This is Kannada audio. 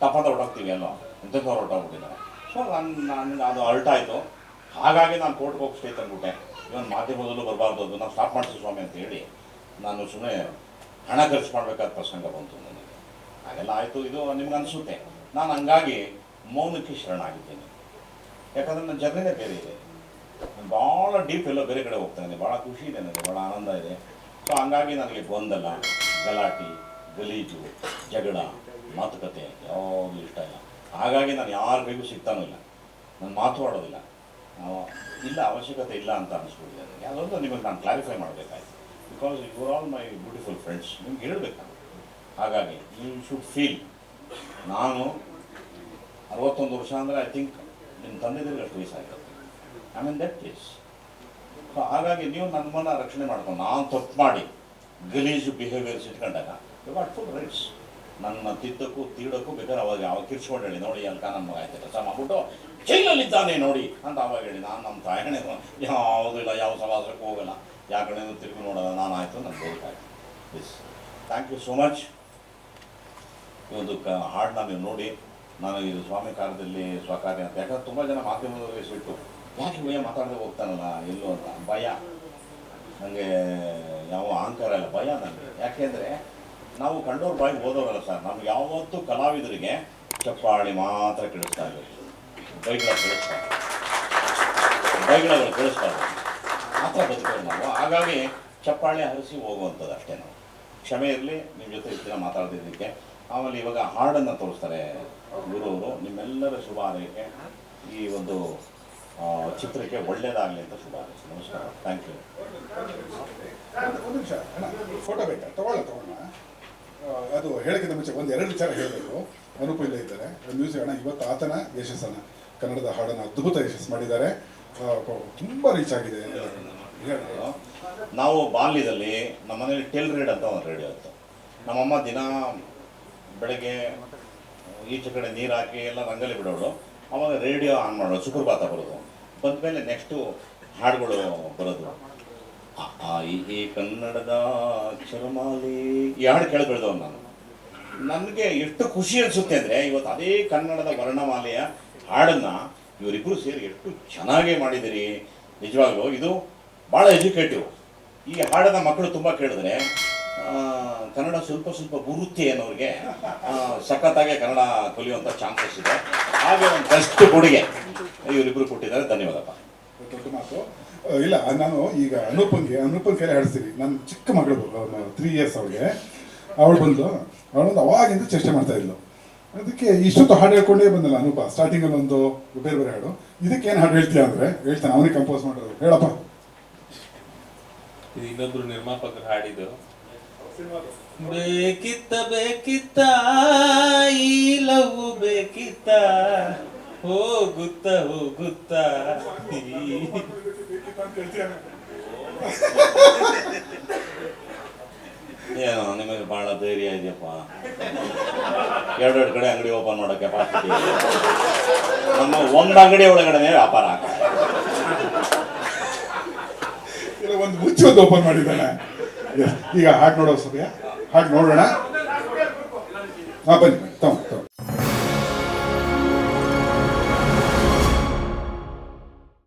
ತಪ್ಪಂತ ಹೊರಟೋಗ್ತೀವಿ ಅಲ್ವಾ? ಎಂಥವ್ರು ಹೊರಟೋಗ್ಬಿಟ್ಟಿದ್ದಾರೆ ಸೊ ನಾನು ನಾನು ಅದು ಅಲ್ಟಾಯಿತು ಹಾಗಾಗಿ ನಾನು ಕೋರ್ಟ್ಗೆ ಹೋಗಿ ಸ್ಟೇ ತಂದ್ಬಿಟ್ಟೆ ಇವನ್ ಮಾಧ್ಯಮದಲ್ಲೂ ಬರಬಾರ್ದು ಅದು. ನಾವು ಸ್ಟಾಪ್ ಮಾಡ್ತೀವಿ ಸ್ವಾಮಿ ಅಂತ ಹೇಳಿ ನಾನು ಸುಮ್ಮನೆ ಹಣ ಖರ್ಚು ಮಾಡಬೇಕಾದ ಪ್ರಸಂಗ ಬಂತು ನನಗೆ. ಹಾಗೆಲ್ಲ ಆಯಿತು. ಇದು ನಿಮ್ಗೆ ಅನಿಸುತ್ತೆ. ನಾನು ಹಂಗಾಗಿ ಮೌನಕ್ಕೆ ಶರಣಾಗಿದ್ದೇನೆ ಯಾಕಂದರೆ ನನ್ನ ಜರ್ನಿನೇ ಬೇರೆ ಇದೆ. ನಾನು ಭಾಳ ಡೀಪ್ ಎಲ್ಲೋ ಬೇರೆ ಕಡೆ ಹೋಗ್ತಾನೆ ಭಾಳ ಖುಷಿ ಇದೆ ನನಗೆ. ಭಾಳ ಆನಂದ ಇದೆ. ಸೊ ಹಂಗಾಗಿ ನನಗೆ ಗೊಂದಲ, ಗಲಾಟೆ, ಗಲೀಜು, ಜಗಳ ಮಾತುಕತೆ ಯಾವಾಗಲೂ ಇಷ್ಟ ಇಲ್ಲ. ಹಾಗಾಗಿ ನಾನು ಯಾರ ಬೇಗೂ ಸಿಗ್ತಾನೂ ಇಲ್ಲ. ನಾನು ಮಾತಾಡೋದಿಲ್ಲ ನಾವು ಇಲ್ಲ, ಅವಶ್ಯಕತೆ ಇಲ್ಲ ಅಂತ ಅನಿಸ್ಬಿಟ್ಟಿದೆ ನನಗೆ. ಅದೊಂದು ನಿಮಗೆ ನಾನು clarify ಮಾಡಬೇಕಾಯ್ತು. Because you are all my beautiful friends ನಿಮ್ಗೆ ಹೇಳಬೇಕು ಹಾಗಾಗಿ ಯು ಶುಡ್ ಫೀಲ್ ನಾನು ಅರವತ್ತೊಂದು ವರ್ಷ ಅಂದರೆ ಐ ಥಿಂಕ್ ನಿಮ್ಮ ತಂದೆದಿರಿಗೆ ಅಷ್ಟು ವಯಸ್ಸಾಗಿರುತ್ತೆ I mean that place so ಹಾಗಾಗಿ ನೀವು ನಮ್ಮನ್ನು ರಕ್ಷಣೆ ಮಾಡ್ಕೊಂಡು, ನಾನು ತಪ್ಪು ಮಾಡಿ, ಗಲೀಜು ಬಿಹೇವಿಯರ್ಸ್ ಇಟ್ಕೊಂಡಾಗ ಯು ಗಾಟ್ ಫುಲ್ ರೈಟ್ಸ್ ನನ್ನ ತಿದ್ದಕ್ಕೂ ತೀಡಕ್ಕೂ ಬೇಕಾದ್ರೆ ಅವಾಗ ಅವಾಗ ಕಿರ್ಚ್ಕೊಂಡು ಹೇಳಿ, ನೋಡಿ ಅಲ್ಕ ನನ್ನ ಆಯ್ತು ಕೆಲಸ ಮಾಡ್ಬಿಟ್ಟು, ಜೈಲಲ್ಲಿದ್ದಾನೆ ನೋಡಿ ಅಂತ ಅವಾಗ ಹೇಳಿ. ನಾನು ನಮ್ಮ ತಾಯಣೆ ಯಾವುದೂ ಇಲ್ಲ, ಯಾವ ಸಮಾಜಕ್ಕೂ ಹೋಗಲ್ಲ. ಯಾವ ಕಡೆನೂ ತಿರುಗಿ ನೋಡೋಲ್ಲ ನಾನು ಆಯಿತು ನನ್ನ ಬೇಕಾಯ್ತು please thank you so much ಈ ಒಂದು ಕ ಹಾಡನ್ನ ನೀವು ನೋಡಿ. ನಾನು ಇದು ಸ್ವಾಮಿ ಕಾರ್ಯದಲ್ಲಿ ಸ್ವಕಾರ್ಯ ಅಂತ. ಯಾಕಂದ್ರೆ ತುಂಬ ಜನ ಮಾಧ್ಯಮದಲ್ಲಿ ಸಿಟ್ಟು. ಯಾಕೆ ಭಯ ಮಾತಾಡದೆ ಹೋಗ್ತಾನಲ್ಲ, ಎಲ್ಲೋ ಅಂತ? ಭಯ. ನನಗೆ ಯಾವ ಅಹಂಕಾರ ಇಲ್ಲ, ಭಯ ನನಗೆ ಯಾಕೆಂದರೆ ನಾವು ಕಂಡೋರ್ ಬಾಯಿ ಹೋದವರಲ್ಲ ಸರ್ ನಮ್ಗೆ ಯಾವತ್ತೂ ಕಲಾವಿದರಿಗೆ ಚಪ್ಪಾಳಿ ಮಾತ್ರ ಕೇಳಿಸ್ತಾ ಇರೋದು. ಬೈಗಳ ಕೇಳಿಸ್ತಾ ಬೈಗಳಗಳು ಕೇಳಿಸ್ತಾ ಆ ಮಾತ್ರ ಬದುಕೋದು ನಾವು. ಹಾಗಾಗಿ ಚಪ್ಪಾಳೆ ಹರಿಸಿ ಹೋಗುವಂಥದ್ದು ಅಷ್ಟೇ ನಾವು. ಕ್ಷಮೆ ಇರಲಿ ನಿಮ್ಮ ಜೊತೆ ಇಷ್ಟು ಮಾತಾಡ್ತಿದ್ದಕ್ಕೆ. ಆಮೇಲೆ ಇವಾಗ ಹಾಡನ್ನು ತೋರಿಸ್ತಾರೆ ಗುರುವರು. ನಿಮ್ಮೆಲ್ಲರ ಶುಭ ಹಾರೈಕೆ ಈ ಒಂದು ಚಿತ್ರಕ್ಕೆ ಒಳ್ಳೇದಾಗಲಿ ಅಂತ ಶುಭ ಹಾರೈಸಿ ನಮಸ್ಕಾರ ಥ್ಯಾಂಕ್ ಯು ಫೋಟೋ ಬೇಕಾ? ತಗೊಳ್ಳ ತಗೊಳ್ಳ. ಆ, ಅದು ಹೇಳಕ್ಕಿಂತ ಮುಂಚೆ ಒಂದು ಎರಡು ವಿಚಾರ ಹೇಳಬೇಕು. ಅನುಕೂಲ ಇದ್ದಾರೆ. ಮ್ಯೂಸಿಕ್ ಅಣ್ಣ ಇವತ್ತು ಆತನ ಯಶಸ್ಸನ್ನ ಕನ್ನಡದ ಹಾಡನ್ನು ಅದ್ಭುತ ಯಶಸ್ಸು ಮಾಡಿದ್ದಾರೆ. ತುಂಬ ರೀಚ್ ಆಗಿದೆ. ನಾವು ಬಾಲ್ಯದಲ್ಲಿ ನಮ್ಮ ಮನೇಲಿ ಟೆಲ್ ರೇಡ್ ಅಂತ ಒಂದು ರೇಡಿಯೋ ಇತ್ತು. ನಮ್ಮಮ್ಮ ದಿನ ಬೆಳಗ್ಗೆ ಈಚೆ ಕಡೆ ನೀರು ಹಾಕಿ ಎಲ್ಲ ರಂಗಲಿ ಬಿಡೋಳು. ಅವಾಗ ರೇಡಿಯೋ ಆನ್ ಮಾಡೋದು, ಸುಪ್ರಭಾತ ಬರೋದು. ಬಂದಮೇಲೆ ನೆಕ್ಸ್ಟು ಹಾಡುಗಳು ಬರೋದು. ಈ ಕನ್ನಡದ ಅಕ್ಷರಮಾಲೆ ಯಾರು ಹಾಡು ನಾನು. ನನಗೆ ಎಷ್ಟು ಖುಷಿ ಅನಿಸುತ್ತೆ ಅಂದರೆ ಇವತ್ತು ಅದೇ ಕನ್ನಡದ ವರ್ಣಮಾಲೆಯ ಹಾಡನ್ನು ಇವರಿಬ್ಬರು ಸೇರಿ ಎಷ್ಟು ಚೆನ್ನಾಗೇ ಮಾಡಿದಿರಿ ನಿಜವಾಗ್ಲೂ ಇದು ಭಾಳ ಎಜುಕೇಟಿವ್. ಈ ಹಾಡನ್ನ ಮಕ್ಕಳು ತುಂಬ ಕೇಳಿದ್ರೆ ಕನ್ನಡ ಸ್ವಲ್ಪ ಸ್ವಲ್ಪ ಗುರುತಿ ಅನ್ನೋರಿಗೆ ಸಖತ್ತಾಗೆ ಕನ್ನಡ ಕಲಿಯುವಂಥ ಚಾನ್ಸಸ್ ಇದೆ. ಹಾಗೆ ಒಂದು ಬೆಸ್ಟ್ ಕೊಡುಗೆ. ಇವರಿಬ್ಬರು ಕೊಟ್ಟಿದ್ದಾರೆ. ಧನ್ಯವಾದಪ್ಪ. ದೊಡ್ಡ ಮಾತು. ಇಲ್ಲ ನಾನು ಈಗ ಅನೂಪಂಗೆ ಅನೂಪನ್ ಕೈಲಿ ಹಾಡಿಸ್ತೀನಿ ನನ್ನ ಚಿಕ್ಕ ಮಗಳು ತ್ರೀ ಇಯರ್ಸ್ ಅವಳಿಗೆ. ಅವಳು ಬಂದು ಅವಳೊಂದು ಅವಾಗಿಂದ ಚೇಷ್ಟೆ ಮಾಡ್ತಾ ಇದ್ಲು. ಅದಕ್ಕೆ ಇಷ್ಟೊತ್ತು ಹಾಡು ಹೇಳ್ಕೊಂಡೇ ಬಂದಲ್ಲ ಅನೂಪ ಸ್ಟಾರ್ಟಿಂಗಲ್ಲಿ ಒಂದು ಬೇರೆ ಬೇರೆ ಹಾಡು. ಇದಕ್ಕೆ ಏನು ಹಾಡು ಹೇಳ್ತೀಯ ಅಂದರೆ ಹೇಳ್ತಾನೆ ಅವನಿಗೆ ಕಂಪೋಸ್ ಮಾಡೋದು. ಹೇಳಪ್ಪ. ಇದು ಇನ್ನೊಬ್ರು ನಿರ್ಮಾಪಕರು ಹಾಡಿದ್ದು. ಬೇಕಿತ್ತ ಬೇಕಿತ್ತ ಈ ಲವ್ ಬೇಕಿತ್ತ ಹೋಗುತ್ತ ಹೋಗುತ್ತ ಈ- ಏನೋ, ನಿಮಗೆ ಭಾಳ ಧೈರ್ಯ ಇದೆಯಪ್ಪ. ಎರಡೆರಡು ಕಡೆ ಅಂಗಡಿ ಓಪನ್ ಮಾಡೋಕೆ ಕೆಪಾಸಿಟಿ ನಮ್ಮ ಒಂದು ಅಂಗಡಿ ಒಳಗಡೆ ವ್ಯಾಪಾರ ಒಂದು ಮುಚ್ಚಿ ಒಂದು ಓಪನ್ ಮಾಡಿದ್ದಾನೆ. ಈಗ ಹಾಡು ನೋಡೋ ಸಮಯ. ಹಾಡು ನೋಡೋಣ. ಹಾಂ, ಬನ್ನಿ